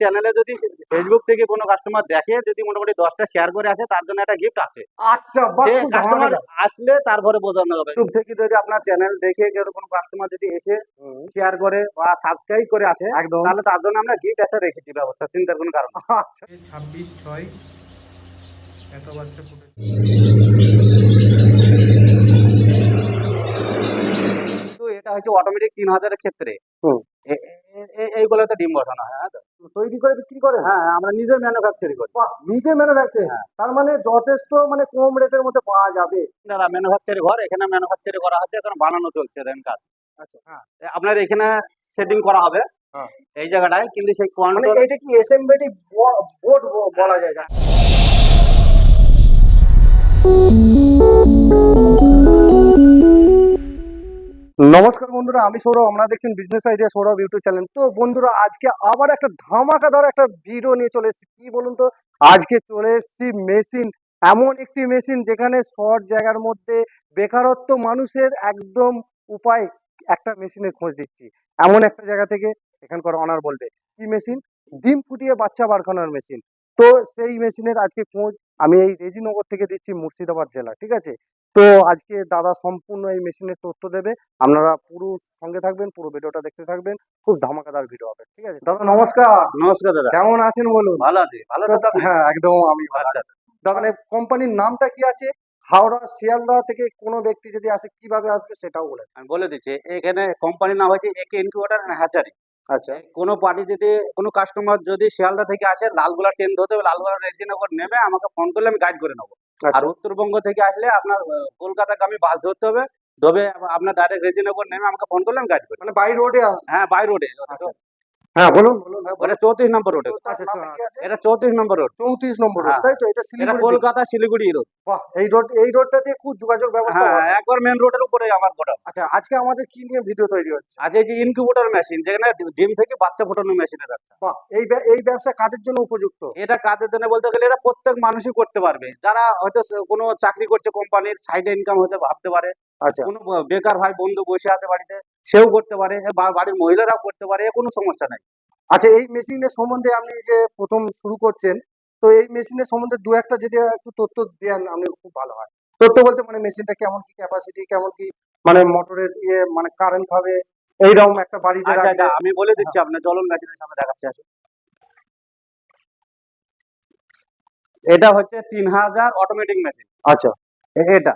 চ্যানেলে যদি ফেসবুক থেকে কোনো কাস্টমার দেখে যদি মোটামুটি দশটা শেয়ার করে আসে তার জন্য একটা গিফট আছে। আচ্ছা কাস্টমার আসলে তারপরে বোঝানো হবে। ইউটিউব থেকে যদি আপনার চ্যানেল দেখে কেউ কোনো কাস্টমার যদি এসে শেয়ার করে বা সাবস্ক্রাইব করে আসে একদম। তাহলে তার জন্য আমরা গিফট একটা রেখেছি ব্যবস্থা চিন্তার কোনো কারণ। আচ্ছা, ছাব্বিশ ছয় এত বাচ্চা এটা হচ্ছে অটোমেটিক তিন হাজারের ক্ষেত্রে। এইগুলোতে ডিম বসানো হয় হ্যাঁ তৈরি করে বিক্রি করে? হ্যাঁ হ্যাঁ, আমরা নিজে ম্যানুফ্যাকচারিং করি। নিজে ম্যানুফ্যাকচারিং হ্যাঁ। তার মানে যথেষ্ট মানে কম রেটের মধ্যে পাওয়া যাবে? দাদা ম্যানুফ্যাকচারিং ঘর এখানে ম্যানুফ্যাকচারিং করা হচ্ছে এখন বানানো চলছে রেন কাজ। আচ্ছা। হ্যাঁ আপনার এখানে সেটিং করা হবে। হ্যাঁ। এই জায়গাটায় কিন্তু সেই মানে এটা কি এসএমবিটি বোর্ড বলা যায়? যা নমস্কার বন্ধুরা, আমি সৌরভ, আপনারা দেখছেন business idea Sourav YouTube channel. তো বন্ধুরা, আজকে আবার একটা ধামাকাদার একটা ভিডিও নিয়ে চলে এসেছি। কি বলুন তো? আজকে চলে এসেছি মেশিন এমন একটি মেশিন যেখানে শর্ট জায়গার মধ্যে বেকারত্ব মানুষের একদম উপায় একটা মেশিনের খোঁজ দিচ্ছি। এমন একটা জায়গা থেকে এখানকার অনার বলবে, কি মেশিন ডিম ফুটিয়ে বাচ্চা বার মেশিন তো সেই মেশিনের আজকে খোঁজ আমি এই রেজিনগর থেকে দিচ্ছি মুর্শিদাবাদ জেলা ঠিক আছে? তো আজকে দাদা সম্পূর্ণ এই মেশিনের তথ্য দেবে। আপনারা পুরো সঙ্গে থাকবেন পুরো ভিডিওটা দেখতে থাকবেন। খুব ধামাকাদার ভিডিও হবে ঠিক আছে? দাদা নমস্কার। নমস্কার দাদা। কেমন আছেন বলুন? ভালো আছি। ভালো হ্যাঁ একদম আমি ভালো আচ্ছা আছি। দাদা কোম্পানির নামটা কি আছে? হাওড়া শিয়ালদা থেকে কোনো ব্যক্তি যদি আসে কীভাবে আসবে সেটাও বলে আমি বলে দিচ্ছি এখানে কোম্পানির নাম হচ্ছে একে ইনকিউবেটার হ্যাচারি আচ্ছা। কোনো পার্টি যদি কোনো কাস্টমার যদি শিয়ালদা থেকে আসে লালগোলা ট্রেন ধরতে হবে লালগোলা রেজিনগর নেমে আমাকে ফোন করলে আমি গাইড করে নেব। আর আচ্ছা উত্তরবঙ্গ থেকে আসলে আপনার আহ, কলকাতাগামী বাস ধরতে হবে। তবে আপনার ডাইরেক্ট রেজিনগর নেমে আমাকে ফোন করলে আমি গাইড করি। মানে বাই রোডে আসবে হ্যাঁ বাই রোডে আচ্ছা। হ্যাঁ বলুন। চৌত্রিশ নম্বর রোডে এটা চৌত্রিশ নম্বর রোড চৌত্রিশ নম্বর রোড হ্যাঁ। তাই তো? এটা এটা কলকাতা শিলিগুড়ি রোড এই রোড এই রোডটা দিয়ে খুব যোগাযোগ ব্যবস্থা হ্যাঁ। একবার মেন রোডের উপরে আমার গোটা আচ্ছা আজকে আমাদের কি নিয়ে ভিডিও তৈরি হচ্ছে? আচ্ছা এই যে ইনকিউবেটর মেশিন যেখানে ডিম থেকে বাচ্চা ফোটানো মেশিনের আছে এই এই ব্যবসা কাজের জন্য উপযুক্ত? এটা কাজের জন্য বলতে গেলে এটা প্রত্যেক মানুষই করতে পারবে। যারা হয়তো কোনো চাকরি করছে কোম্পানির সাইডে ইনকাম হতে ভাবতে পারে। আচ্ছা। কোনো বেকার ভাই বন্ধু বসে আছে বাড়িতে। সেও করতে পারে বাড়ির মহিলারাও করতে পারে কোনো সমস্যা নাই। আচ্ছা এই মেশিনের সম্বন্ধে আপনি যে প্রথম শুরু করছেন তো এই মেশিনের সম্বন্ধে দু একটা যদি একটু তথ্য দেন আপনি খুব ভালো হয়। তথ্য বলতে মানে মেশিনটা কেমন কি ক্যাপাসিটি কেমন কি মানে মোটরের ইয়ে মানে কারেন্ট ভাবে এইরকম একটা বাড়িতে আচ্ছা আচ্ছা আমি বলে দিচ্ছি আপনার চলন মেশিনের সামনে দেখাচ্ছি আসুন। এটা হচ্ছে তিন হাজার অটোমেটিক মেশিন আচ্ছা এটা।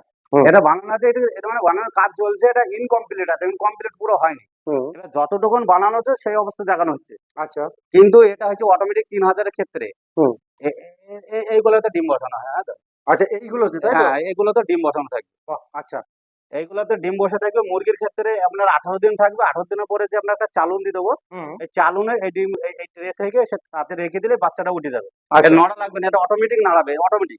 এটা বানানো আছে এটা এটা মানে বানানোর কাজ চলছে এটা ইনকমপ্লিট আছে ইনকমপ্লিট পুরো হয়নি। এটা যতটুকুন বানানো হচ্ছে সেই অবস্থা দেখানো হচ্ছে। আচ্ছা। কিন্তু এটা হচ্ছে অটোমেটিক তিন হাজারের ক্ষেত্রে। এইগুলোতে ডিম বসানো হয় হ্যাঁ আচ্ছা এইগুলোতে তাই না হ্যাঁ এগুলোতে ডিম বসানো থাকে। আচ্ছা। এইগুলোতে ডিম বসে থাকবে মুরগির ক্ষেত্রে আপনার আঠারো দিন থাকবে আঠারো দিনের পরে যে আপনার একটা চালুন দিয়ে দেবো এই চালুনে এই ডিম এই- ট্রে থেকে সে তাতে রেখে দিলে বাচ্চাটা উঠে যাবে। আচ্ছা। এটা নড়া লাগবে না এটা অটোমেটিক নাড়াবে অটোমেটিক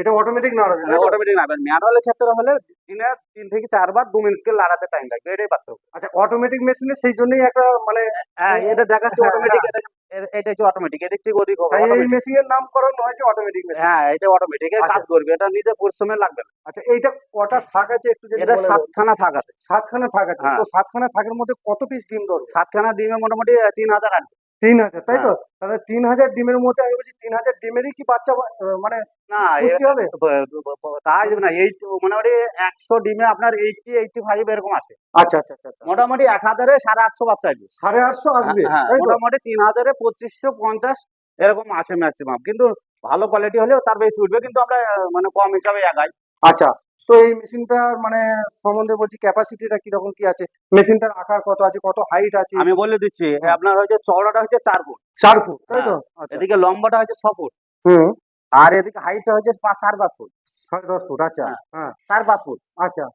এটা অটোমেটিক নাড়াবে অটোমেটিক নাড়াবে। ম্যানুয়ালের ক্ষেত্রে হলে দিনে তিন থেকে চারবার দু মিনিটকে লাড়াতে টাইম লাগবে এটাই পার্থক্য। আচ্ছা অটোমেটিক মেশিনে সেই জন্যই একটা মানে হ্যাঁ এটা দেখাচ্ছে হ্যাঁ, অটোমেটিক এটা হচ্ছে অটোমেটিক এদিক থেকে ওদিক হবে এই automatic। মেশিনের নামকরণ হয়েছে অটোমেটিক মেশিন হ্যাঁ এটা অটোমেটিক আচ্ছা। কাজ করবে এটা নিজে পরিশ্রমে লাগবে না আচ্ছা এইটা কটা থাক আছে একটু যদি এটা সাতখানা থাক আছে সাতখানা থাক আছে হ্যাঁ। তো সাতখানা থাকের মধ্যে কত পিস ডিম ধরবে সাতখানা ডিমে মোটামুটি তিন হাজার আসবে তিন হাজার তাই তো? হ্যাঁ। তাহলে তিন হাজার ডিমের মধ্যে আমি বলছি তিন হাজার ডিমেরই কি বাচ্চা মানে না হবে? তাই না এই মোটামুটি একশো ডিমে আপনার ফাইভ এরকম আসে আচ্ছা আচ্ছা আচ্ছা আচ্ছা। মোটামুটি এক হাজারে সাড়ে আটশো বাচ্চা আসবে। সাড়ে আটশো আসবে হ্যাঁ মোটামুটি তিন হাজারে পঁচিশশো পঞ্চাশ এরকম আসে ম্যাক্সিমাম কিন্তু ভালো কোয়ালিটি হলেও তার বেশি উঠবে কিন্তু আমরা মানে কম হিসাবে আগাই। আচ্ছা তো এই মেশিনটার মানে সম্বন্ধে বলছি ক্যাপাসিটিটা কীরকম কি আছে? মেশিনটার আকার কত আছে? কত হাইট আছে? আমি বলে দিচ্ছি আপনার হচ্ছে চওড়াটা হচ্ছে চার ফুট। চার ফুট তাই তো? হ্যাঁ। আচ্ছা। এদিকে লম্বাটা হচ্ছে ছ ফুট। হুম। আর এদিকে হাইটটা হচ্ছে পাঁচ সাড়ে পাঁচ ফুট। সাড়ে দশ ফুট আচ্ছা। হ্যাঁ। হ্যাঁ। সাড়ে পাঁচ ফুট। আচ্ছা।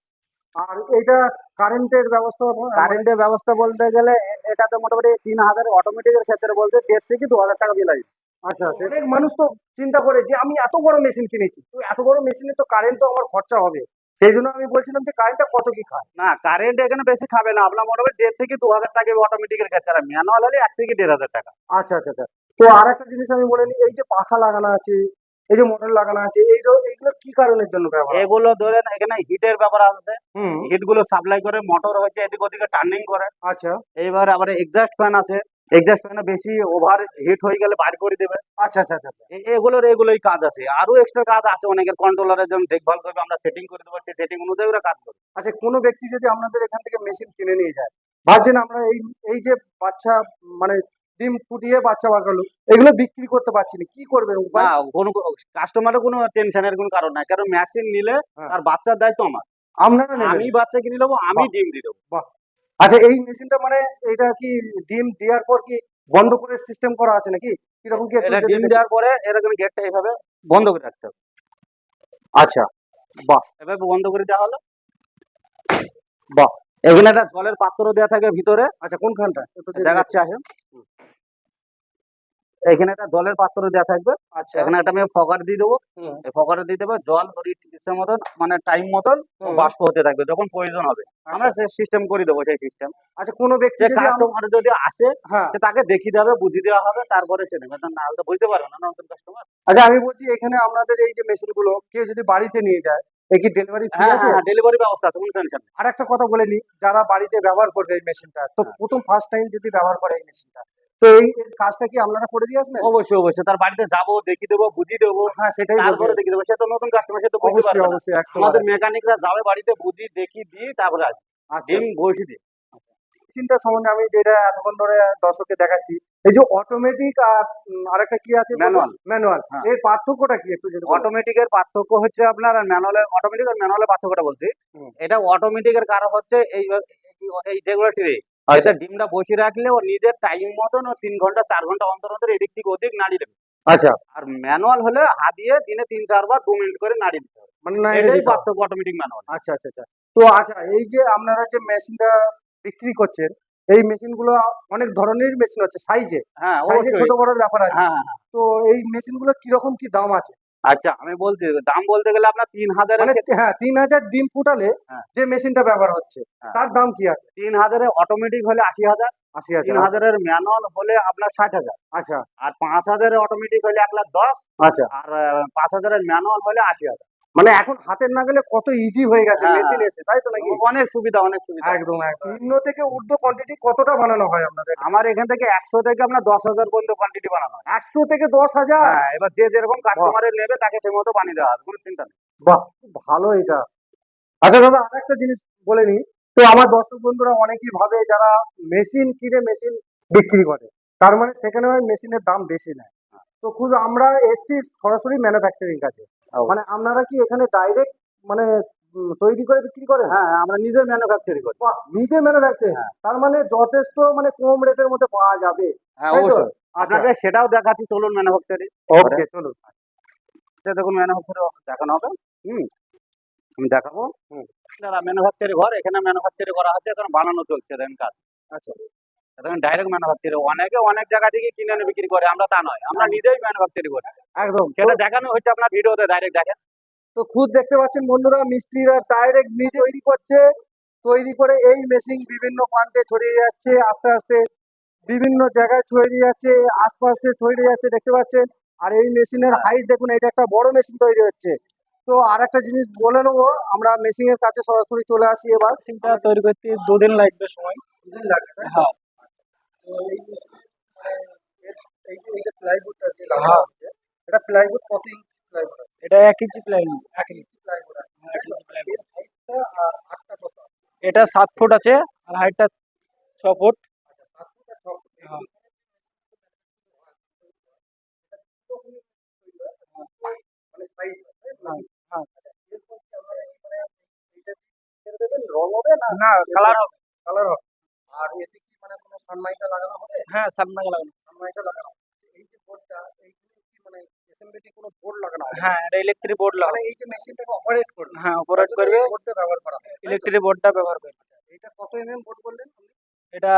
আর এটা কারেন্টের ব্যবস্থা কারেন্টের ব্যবস্থা বলতে গেলে এ- এটাতে মোটামুটি তিন হাজার অটোমেটিকের ক্ষেত্রে বলতে দেড় থেকে দু হাজার টাকা বিল আসবে। আচ্ছা অনেক মানুষ তো চিন্তা করে যে আমি এত বড় মেশিন কিনেছি তো এত বড় মেশিনে তো কারেন্ট তো আমার খরচা হবে। সেই জন্য আমি বলছিলাম যে কারেন্টটা কত কি খায়? না কারেন্ট এখানে বেশি খাবে না। আপনার মোটামুটি দেড় থেকে দু হাজার টাকা অটোমেটিকের ক্ষেত্রে। আর ম্যানুয়াল হলে এক থেকে দেড় হাজার টাকা। আচ্ছা আচ্ছা আচ্ছা। তো আর একটা জিনিস আমি বলে নিই এই যে পাখা লাগানো আছে এই যে মোটর লাগানো আছে এইগুলো এইগুলো কি কারণের জন্য ব্যবহার? এগুলো ধরেন এখানে হিটের ব্যাপার আছে। হুম। হিটগুলো সাপ্লাই করে মোটর হচ্ছে এদিক ওদিকে টার্নিং করে। আচ্ছা। এইবার আবার এক্সাস্ট ফ্যান আছে। এক্সাস্ট ফ্যানে বেশি ওভার হিট হয়ে গেলে বার করে দেবে। আচ্ছা আচ্ছা আচ্ছা এগুলোর এগুলোই কাজ আছে। আরও এক্সট্রা কাজ আছে অনেকের কন্ট্রোলারের যেমন দেখভাল করবে আমরা সেটিং করে দেবো সেই সেটিং অনুযায়ী ওরা কাজ করবে আচ্ছা কোনো ব্যক্তি যদি আপনাদের এখান থেকে মেশিন কিনে নিয়ে যায় ভাবছেন আমরা এই এই যে বাচ্চা মানে ডিম ফুটিয়ে বাচ্চা বাগালো এগুলো বিক্রি করতে পারছি না কি করবেন উপায়? না কোনো কাস্টমারের কোনো টেনশনের কোনো কারণ নাই কারণ মেশিন নিলে হ্যাঁ। তার বাচ্চার দায়িত্ব আমার। আপনারা আমি বাচ্চা কিনে নেব আমি ডিম দিয়ে দেবো। আচ্ছা এই মেশিনটা মানে এটা কি ডিম দেওয়ার পর কি বন্ধ করে সিস্টেম করা আছে নাকি? কীরকম কি এটা ডিম দেওয়ার পরে এরকম গেটটা এইভাবে বন্ধ করে রাখতে হবে। আচ্ছা বাহ। এভাবে বন্ধ করে দেওয়া হলো। বাহ। এখানে একটা জলের পাত্র দেওয়া থাকে ভিতরে। আচ্ছা কোনখানটা? দেখাচ্ছে আসেন। এখানে একটা জলের পাত্র দেওয়া থাকবে। আচ্ছা। এখানে একটা আমি ফকার দিয়ে দেবো। এই ফকারে দিয়ে দেবো জল ধরি মতন মানে টাইম মতন। বাষ্প হতে থাকবে যখন প্রয়োজন হবে। আমরা আচ্ছা। সেই সিস্টেম করে দেবো সেই সিস্টেম আচ্ছা কোনো ব্যক্তি কাস্টমার যদি আসে হ্যাঁ। সে তাকে দেখিয়ে দেওয়া হবে বুঝিয়ে দেওয়া হবে তারপরে সে নেবে। না হলে তো বুঝতে পারবে না নতুন কাস্টমার আচ্ছা আমি বলছি এখানে আপনাদের এই যে মেশিনগুলো কেউ যদি বাড়িতে নিয়ে যায় এই কি ডেলিভারি ফ্রি হ্যাঁ আছে? হ্যাঁ ডেলিভারি ব্যবস্থা আছে কোনো টেনশন আর একটা কথা বলে নি যারা বাড়িতে ব্যবহার করবে এই মেশিনটা তো হ্যাঁ। প্রথম ফার্স্ট টাইম যদি ব্যবহার করে এই মেশিনটা তো এই কাজটা কি আপনারা করে দিয়ে আসবেন? অবশ্যই অবশ্যই। তার বাড়িতে যাব দেবো বুঝিয়ে দেবো। হ্যাঁ সেটাই তারপরে দেবো। সে তো নতুন কাস্টমার সে তো বুঝতে অবশ্যই পারবে না। অবশ্যই আমাদের মেকানিকরা যাবে বাড়িতে বুঝি দেখি দিয়ে তারপরে আসবে। আচ্ছা। ডিম বসি দিয়ে। মেশিনটা সম্বন্ধে আমি যেটা এতক্ষণ ধরে দর্শককে দেখাচ্ছি এই যে অটোমেটিক আর আরেকটা কি আছে। ম্যানুয়াল হ্যাঁ। এর পার্থক্যটা কি একটু যদি। অটোমেটিকের পার্থক্য হচ্ছে আপনার ম্যানুয়ালের অটোমেটিক আর ম্যানুয়ালের পার্থক্যটা বলছি। এটা অটোমেটিকের কারণ হচ্ছে এই এই যেগুলো ট্রে। এটা ডিমটা বসিয়ে রাখলে ও নিজের টাইম মতন ও তিন ঘণ্টা চার ঘণ্টা অন্তর অন্তর এদিক থেকে ওদিক নাড়ি দেবে। আচ্ছা। আর ম্যানুয়াল হলে হাত দিয়ে দিনে তিন চারবার দু মিনিট করে নাড়ি দিতে হবে। মানে এটাই। পার্থক্য অটোমেটিক ম্যানুয়াল আচ্ছা আচ্ছা আচ্ছা। তো আচ্ছা এই যে আপনারা যে মেশিনটা বিক্রি করছেন এই মেশিনগুলো অনেক ধরনের মেশিন আছে সাইজে হ্যাঁ ছোট বড় ব্যাপার আছে। হ্যাঁ হ্যাঁ, হ্যাঁ। তো এই মেশিনগুলো কীরকম কি দাম আছে? আচ্ছা আমি বলছি দাম বলতে গেলে আপনার তিন হাজারের মানে হ্যাঁ তিন হাজার ডিম ফুটালে হ্যাঁ। যে মেশিনটা ব্যবহার হচ্ছে হ্যাঁ। তার দাম কি আছে? তিন হাজারে অটোমেটিক হলে আশি হাজার আশি হাজার তিন হাজারের ম্যানুয়াল হলে আপনার ষাট হাজার। আচ্ছা। আর পাঁচ হাজারের অটোমেটিক হলে এক লাখ দশ আচ্ছা। আর পাঁচ হাজারের ম্যানুয়াল হলে আশি হাজার। মানে এখন হাতের না গেলে কত ইজি হয়ে গেছে হ্যাঁ। মেশিন এসে তাই তো নাকি? অনেক সুবিধা অনেক সুবিধা। একদম নিম্ন থেকে ঊর্ধ্ব কোয়ান্টিটি কতটা বানানো হয় আপনাদের? আমার এখান থেকে একশো থেকে আপনার দশ হাজার পর্যন্ত কোয়ান্টিটি বানানো হয়। একশো থেকে দশ হাজার? হ্যাঁ এবার যে যেরকম কাস্টমারের নেবে তাকে সেই মতো বানিয়ে দেওয়া হবে কোনো চিন্তা নেই। বাহ খুব ভালো এটা। আচ্ছা দাদা আর একটা জিনিস বলে নি তো আমার দর্শক বন্ধুরা অনেকেই ভাবে যারা মেশিন কিনে মেশিন বিক্রি করে তার মানে সেখানে মেশিনের দাম বেশি নেয়। তো খুব আমরা এসছি সরাসরি ম্যানুফ্যাকচারিং কাছে মানে আপনারা কি এখানে ডাইরেক্ট মানে তৈরি করে বিক্রি করেন? হ্যাঁ আমরা নিজের ম্যানুফ্যাকচারিং করি। নিজে ম্যানুফ্যাকচারিং হ্যাঁ। তার মানে যথেষ্ট মানে কম রেটের মধ্যে পাওয়া যাবে। হ্যাঁ অবশ্যই। আচ্ছা। আপনাকে সেটাও দেখাচ্ছি চলুন ম্যানুফ্যাকচারিং ওকে চলুন। এটা দেখুন ম্যানুফ্যাকচারিং দেখানো হবে। হুম। আমি দেখাবো। হুম। দাদা ম্যানুফ্যাকচারিং ঘর এখানে ম্যানুফ্যাকচারিং করা হচ্ছে এখন বানানো চলছে দেখেন কাজ। আচ্ছা। দেখুন ডাইরেক্ট ম্যানুফ্যাকচারিং অনেকে অনেক জায়গা থেকে কিনে এনে বিক্রি করে আমরা তা নয়। আমরা হ্যাঁ। নিজেই ম্যানুফ্যাকচারিং করি একদম। সেটা দেখানো হচ্ছে আপনার ভিডিওতে ডাইরেক্ট দেখেন। তো খুদ দেখতে পাচ্ছেন বন্ধুরা মিস্ত্রিরা ডাইরেক্ট নিজে তৈরি করছে। তৈরি করে এই মেশিন বিভিন্ন প্রান্তে ছড়িয়ে যাচ্ছে আস্তে আস্তে বিভিন্ন জায়গায় ছড়িয়ে যাচ্ছে আশপাশে ছড়িয়ে যাচ্ছে দেখতে পাচ্ছেন? আর এই মেশিনের হাইট দেখুন এটা একটা বড় মেশিন তৈরি হচ্ছে। তো আর একটা জিনিস বলে নেব আমরা মেশিনের কাছে সরাসরি চলে আসি এবার। মেশিনটা তৈরি করতে দুদিন লাগবে সময়। দুদিন লাগবে হ্যাঁ। এটা প্লাইউড কত ইঞ্চি প্লাইউড এটা এক ইঞ্চি প্লাইন এক ইঞ্চি প্লাইউড এক ইঞ্চি কত এটা সাত ফুট আছে আর হাইটটা ছ ফুট হ্যাঁ। সাইজ। রং হবে না না কালার হবে কালার হবে আর এতে মানে কোনো সানমাইকা লাগানো হবে? হ্যাঁ সামনে লাগানো সানমাইকা লাগানো এই যে বোর্ডটা এইগুলো মানে এসএমবিটি কোনো বোর্ড লাগানো হ্যাঁ এটা ইলেকট্রিক বোর্ড লাগানো মানে এই যে মেশিনটাকে অপারেট করবে। হ্যাঁ অপারেট করবে। বোর্ডটা ব্যবহার করা হয় ইলেকট্রিক বোর্ডটা ব্যবহার করবে। এটা কত এমএম বোর্ড বললেন এটা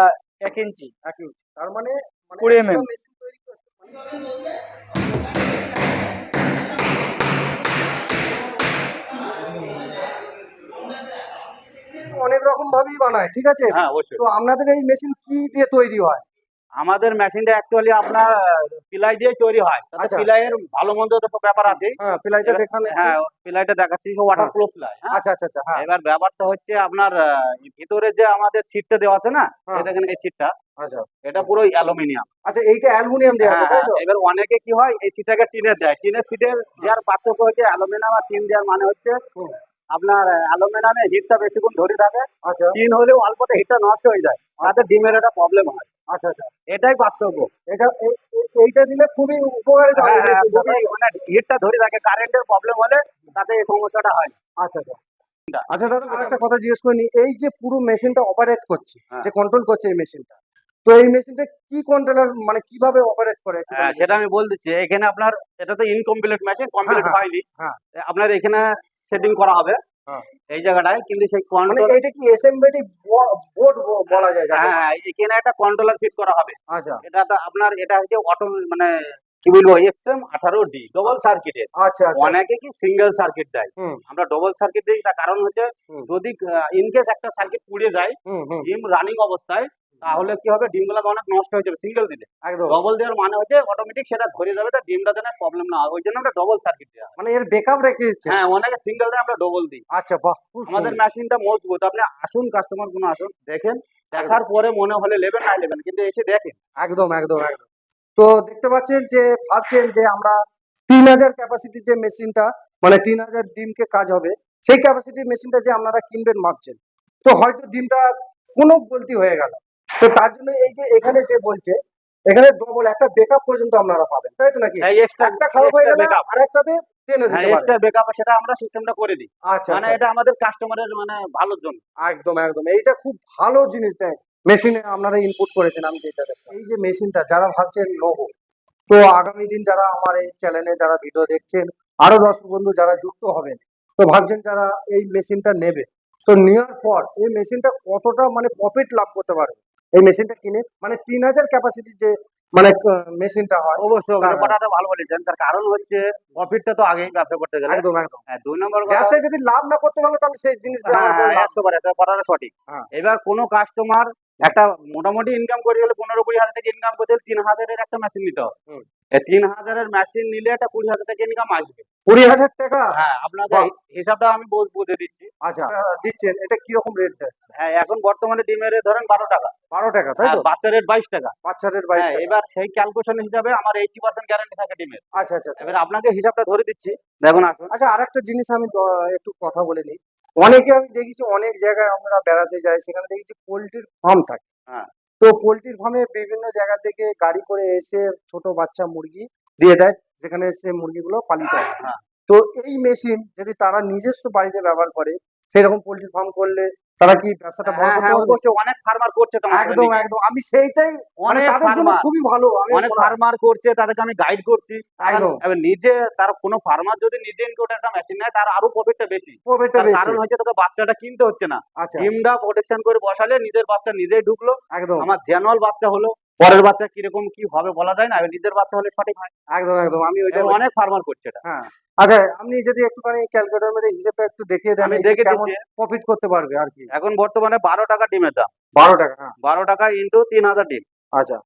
এক ইঞ্চি। এক ইঞ্চি। তার মানে 20 mm মেশিন তৈরি করতে অনেক রকম ভাবেই বানায় ঠিক আছে? হ্যাঁ অবশ্যই। তো আপনাদের এই মেশিন কি দিয়ে তৈরি হয়? আমাদের মেশিনটা অ্যাকচুয়ালি আপনার পিলাই দিয়ে তৈরি হয়। আচ্ছা। পিলাইয়ের ভালো মন্দ তো সব ব্যাপার আছে হ্যাঁ প্লাইটা দেখান হ্যাঁ পিলাইটা দেখাচ্ছি ওয়াটার প্রুফ পিলাই হ্যাঁ। আচ্ছা আচ্ছা আচ্ছা হ্যাঁ। এবার ব্যাপারটা হচ্ছে আপনার ভিতরে যে আমাদের ছিটটা দেওয়া আছে না হ্যাঁ। এই দেখেন এই ছিটটা। আচ্ছা। এটা পুরো অ্যালুমিনিয়াম। আচ্ছা এইটা অ্যালুমিনিয়াম দেওয়া আছে তাই তো? এবার অনেকে কি হয় এই ছিটটাকে টিনের দেয়। টিনের ছিটের দেওয়ার পার্থক্য হচ্ছে অ্যালুমিনিয়াম আর টিন দেওয়ার মানে হচ্ছে আপনার অ্যালুমিনিয়ামে হিটটা বেশিক্ষণ ধরে থাকে। আচ্ছা। টিন হলেও অল্পতে হিটটা নষ্ট হয়ে যায়। তাতে ডিমের একটা প্রবলেম হয়। আচ্ছা আচ্ছা। এটাই পার্থক্য। এটা এই- এই- এইটা দিলে খুবই উপকারিতা হবে হ্যাঁ, হ্যাঁ, মানে হিটটা ধরে থাকে কারেন্টের প্রবলেম হলে তাতে এই সমস্যাটা হয়। আচ্ছা আচ্ছা। আচ্ছা দাদা আরেকটা কথা জিজ্ঞেস করে নি এই যে পুরো মেশিনটা অপারেট করছে হ্যাঁ। যে কন্ট্রোল করছে এই মেশিনটা তো এই মেশিনটা কি কন্ট্রোলার মানে কীভাবে অপারেট করে? হ্যাঁ সেটা আমি বল দিচ্ছি এখানে আপনার এটা তো ইনকমপ্লিট মেশিন কমপ্লিট হ্যাঁ, হয়নি হ্যাঁ। আপনার এখানে সেটিং করা হবে। হ্যাঁ। এই জায়গাটায় কিন্তু সেই মানে কন্ট্রোল এটা কি এসএমবিটি বোর্ড বলা যায় হ্যাঁ এখানে একটা কন্ট্রোলার ফিট করা হবে। আচ্ছা। এটা তো আপনার এটা হচ্ছে অটো মানে কি বলব এক্সএম আঠারো ডি ডবল সার্কিটের আচ্ছা অনেকে কি সিঙ্গেল সার্কিট দেয়। আমরা ডবল সার্কিট দিই তার কারণ হচ্ছে। যদি ইনকেস একটা সার্কিট পুড়ে যায় হুম রানিং অবস্থায় তাহলে কি হবে? ডিমগুলো অনেক নষ্ট হয়ে যাবে সিঙ্গেল দিলে। একদম। ডবল দেওয়ার মানে হচ্ছে অটোমেটিক সেটা ধরে যাবে তার ডিমটা যেন প্রবলেম না। ওই জন্য আমরা ডবল সার্কিট দেওয়া মানে এর ব্যাকআপ রেখে দিচ্ছে? হ্যাঁ অনেকে সিঙ্গেল দেয় আমরা ডবল দিই। আচ্ছা বাহ আমাদের মেশিনটা মজবুত। আপনি আসুন কাস্টমার কোনো আসুন দেখেন। দেখার পরে মনে হলে নেবেন না নেবেন কিন্তু এসে দেখেন। একদম একদম একদম। তো দেখতে পাচ্ছেন যে ভাবছেন যে আমরা তিন হাজার ক্যাপাসিটির যে মেশিনটা মানে তিন হাজার ডিমকে কাজ হবে সেই ক্যাপাসিটির মেশিনটা যে আপনারা কিনবেন ভাবছেন। তো হয়তো ডিমটা কোনো গলতি হয়ে গেল। তো তার জন্য এই যে এখানে যে বলছে এখানে ডবল একটা বেকআপ পর্যন্ত আপনারা পাবেন তাই তো নাকি? একটা খারাপ হয়ে গেলে আরেকটাতে টেনে হ্যাঁ দিতে এক্সট্রা সেটা আমরা সিস্টেমটা করে দিই। আচ্ছা মানে আচ্ছা এটা আমাদের কাস্টমারের মানে ভালোর জন্য। একদম একদম। এইটা খুব ভালো জিনিস দেয় মেশিনে আপনারা ইনপুট করেছেন আমি যেটা দেখলাম। এই যে মেশিনটা যারা ভাবছেন নেব তো আগামী দিন যারা আমার এই চ্যানেলে যারা ভিডিও দেখছেন আরও দর্শক বন্ধু যারা যুক্ত হবেন তো ভাবছেন যারা এই মেশিনটা নেবে তো নেওয়ার পর এই মেশিনটা কতটা মানে প্রফিট লাভ করতে পারবে? এই মেশিনটা কিনে মানে তিন হাজার ক্যাপাসিটি যে মানে মেশিনটা হয় অবশ্যই ভালো বলেছেন। তার কারণ হচ্ছে প্রফিটটা তো আগেই ব্যবসা করতে গেলে। একদম একদম। হ্যাঁ, দুই নম্বর ব্যবসায় যদি লাভ না করতে পারলে তাহলে সেই জিনিস হ্যাঁ, হ্যাঁ, একশো বার কথাটা সঠিক। এবার কোনো কাস্টমার একটা মোটামুটি ইনকাম করে গেলে পনেরো কুড়ি হাজার টাকা ইনকাম করতে গেলে তিন হাজারের একটা মেশিন নিতে হবে। তিন হাজারের মেশিন নিলে একটা কুড়ি হাজার টাকা ইনকাম আসবে। কুড়ি হাজার টাকা? হ্যাঁ আপনাকে হিসাবটা আমি বুঝে দিচ্ছি। আচ্ছা। দিচ্ছেন এটা কীরকম রেট হ্যাঁ এখন বর্তমানে ডিমের ধরেন বারো টাকা। বারো টাকা তাই হ্যাঁ, বাচ্চা রেট বাইশ টাকা। বাচ্চাদের বাইশ হ্যাঁ, এবার সেই ক্যালকুলেশন হিসাবে আমার এইটি পার্সেন্ট গ্যারান্টি থাকে ডিমের। আচ্ছা আচ্ছা আচ্ছা। এবার আপনাকে হিসাবটা ধরে দিচ্ছি। দেখুন আসুন। আচ্ছা আরেকটা জিনিস আমি একটু কথা বলে নিই। অনেকে আমি দেখেছি অনেক জায়গায় আমরা বেড়াতে যাই সেখানে দেখেছি পোল্ট্রির ফার্ম থাকে। হ্যাঁ। তো পোল্ট্রির ফার্মে বিভিন্ন জায়গা থেকে গাড়ি করে এসে ছোট বাচ্চা মুরগি দিয়ে দেয় যেখানে সে মুরগিগুলো পালিত হয় হ্যাঁ। তো এই মেশিন যদি তারা নিজস্ব বাড়িতে ব্যবহার করে সেরকম পোল্ট্রি ফার্ম করলে তারা কি ব্যবসাটা বড় হ্যাঁ, করতে হ্যাঁ, পারবে? অবশ্যই। অনেক ফার্মার করছে একদম একদম। আমি সেইটাই মানে অনেক তাদের জন্য খুবই ভালো অনেক ফার্মার করছে তাদেরকে আমি গাইড করছি। একদম। এবার নিজে তার কোনো ফার্মার যদি নিজে ইনপুট একটা মেশিন নেয় তার আরও প্রফিটটা বেশি। প্রফিটটা বেশি কারণ হচ্ছে তাকে বাচ্চাটা কিনতে হচ্ছে না। আচ্ছা। ডিমটা প্রোটেকশন করে বসালে নিজের বাচ্চা নিজেই ঢুকলো। একদম। আমার জেনুয়াল বাচ্চা হলো। পরের বাচ্চা কীরকম কি হবে বলা যায় না নিজের বাচ্চা হলে সঠিক হয়। একদম একদম আমি ওইটা অনেক ফার্মার করছে এটা। হ্যাঁ। আচ্ছা আপনি যদি একটুখানি ক্যালকুলেটর মেরে হিসেবটা একটু দেখিয়ে দেন আমি দেখে দিচ্ছি প্রফিট করতে পারবে আর কি। এখন বর্তমানে বারো টাকা ডিমের দাম। বারো টাকা হ্যাঁ। বারো টাকা ইন্টু তিন হাজার ডিম। আচ্ছা।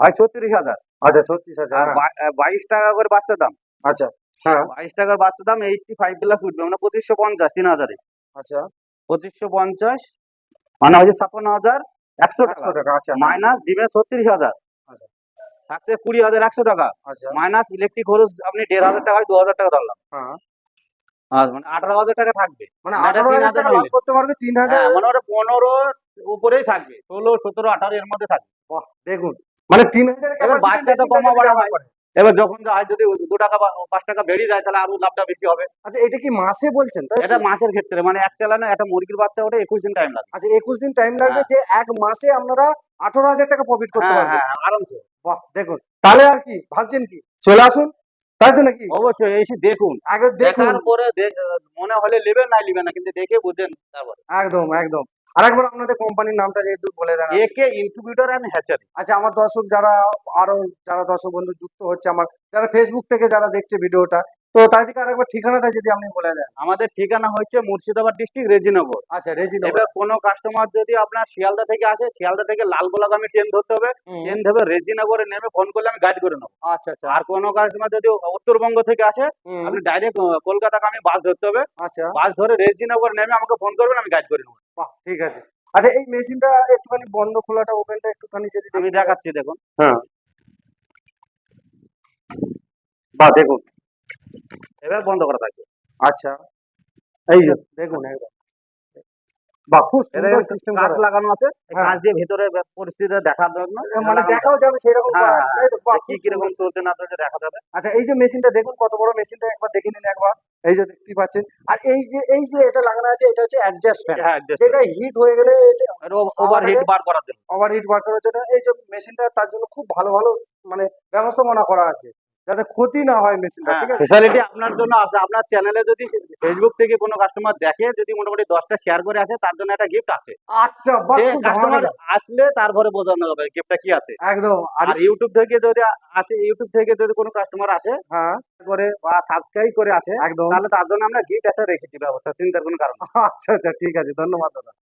হয় ছত্রিশ হাজার। আচ্ছা ছত্রিশ হাজার আর হ্যাঁ, বাইশ টাকা করে বাচ্চার দাম। আচ্ছা হ্যাঁ। বাইশ টাকার বাচ্চার দাম এইটটি ফাইভ প্লাস উঠবে মানে পঁচিশশো পঞ্চাশ তিন হাজারে। আচ্ছা। পঁচিশশো পঞ্চাশ মানে হচ্ছে ছাপ্পান্ন হাজার একশো টাকা। টাকা আচ্ছা। মাইনাস ছত্রিশ হাজার। আচ্ছা। থাকছে কুড়ি হাজার একশো টাকা। আচ্ছা। মাইনাস ইলেকট্রিক খরচ আপনি দেড় হাজার টাকায় দু হাজার টাকা ধরলাম। হ্যাঁ। মানে আঠারো হাজার টাকা থাকবে। মানে আঠারো হাজার টাকা লাভ নিলে। করতে পারবে তিন হাজার হ্যাঁ মানে ওটা পনেরো উপরেই থাকবে ষোলো সতেরো আঠারো এর মধ্যে থাকবে। দেখুন। মানে তিন হাজার বাচ্চা তো কমা বাড়া হয়। এবার যখন হয় যদি দু টাকা বা পাঁচ টাকা বেড়ে যায় তাহলে আরও লাভটা বেশি হবে। আচ্ছা এটা কি মাসে বলছেন? তাই এটা মাসের ক্ষেত্রে মানে এক চালানে একটা মুরগির বাচ্চা ওটা একুশ দিন টাইম লাগবে। আচ্ছা একুশ দিন টাইম লাগবে যে এক মাসে আপনারা আঠারো হাজার টাকা প্রফিট করতে হ্যাঁ পারবেন। হ্যাঁ আরামসে। বাহ দেখুন। তাহলে আর কি ভাবছেন কি? চলে আসুন। তাই তো নাকি? অবশ্যই এসে দেখুন। আগে দেখার পরে মনে হলে নেবেন না নেবেন না কিন্তু দেখে বুঝেন তারপরে। একদম একদম। আরেকবার আপনাদের কোম্পানির নামটা যেহেতু বলে দেন একে ইনকিউবেটর অ্যান্ড হ্যাচারি আচ্ছা আমার দর্শক যারা আরও যারা দর্শক বন্ধু যুক্ত হচ্ছে আমার যারা ফেসবুক থেকে যারা দেখছে ভিডিওটা তো তাই থেকে আরেকবার ঠিকানাটা যদি আপনি বলে দেন। আমাদের ঠিকানা হচ্ছে মুর্শিদাবাদ ডিস্ট্রিক্ট রেজিনগর। আচ্ছা রেজি এবার কোনো কাস্টমার যদি আপনার শিয়ালদা থেকে আসে শিয়ালদা থেকে লালগোলাগামী ট্রেন ধরতে হবে। ট্রেন ধরে রেজিনগরে নেমে ফোন করলে আমি গাইড করে নেব। আচ্ছা আচ্ছা। আর কোনো কাস্টমার যদি উত্তরবঙ্গ থেকে আসে আপনি ডাইরেক্ট কলকাতাগামী বাস ধরতে হবে। আচ্ছা। বাস ধরে রেজিনগর নেমে আমাকে ফোন করবেন আমি গাইড করে নেব। বাহ ঠিক আছে। আচ্ছা এই মেশিনটা একটুখানি বন্ধ খোলাটা ওপেনটা একটুখানি যদি আমি দেখাচ্ছি দেখুন। হ্যাঁ। বাহ দেখুন। এবার বন্ধ করা থাকবে। আচ্ছা। এই দেখুন একদম। বাহ খুব সুন্দর সিস্টেম লাগানো আছে হ্যাঁ। দিয়ে ভিতরে পরিস্থিতি দেখার জন্য। মানে দেখাও যাবে সেরকম হ্যাঁ। কি কীরকম চলছে না চলছে দেখা যাবে। আচ্ছা এই যে মেশিনটা দেখুন কত বড় মেশিনটা একবার দেখে নিন একবার। এই যে দেখতে পাচ্ছেন আর এই যে এই যে এটা লাগানো আছে এটা হচ্ছে অ্যাডজাস্ট ফ্যান হ্যাঁ যেটা হিট হয়ে গেলে ওভারহিট বার করার জন্য। ওভার হিট বার করার জন্য। এই যে মেশিনটা তার জন্য খুব ভালো ভালো মানে ব্যবস্থাপনা করা আছে। যাতে ক্ষতি না হয় মেশিনটা ঠিক আছে? ফেসিলিটি আপনার জন্য আছে। আপনার চ্যানেলে যদি ফেসবুক থেকে কোনো কাস্টমার দেখে যদি মোটামুটি দশটা শেয়ার করে আসে তার জন্য একটা গিফট আছে। আচ্ছা কাস্টমার আসলে তারপরে বোঝানো হবে গিফটটা কি আছে। একদম। আর আর ইউটিউব থেকে যদি আসে ইউটিউব থেকে যদি কোনো কাস্টমার আসে হ্যাঁ। করে বা সাবস্ক্রাইব করে আসে একদম। তাহলে তার জন্য আমরা গিফট একটা রেখেছি ব্যবস্থা চিন্তার কোনো কারণ আচ্ছা আচ্ছা ঠিক আছে। ধন্যবাদ দাদা।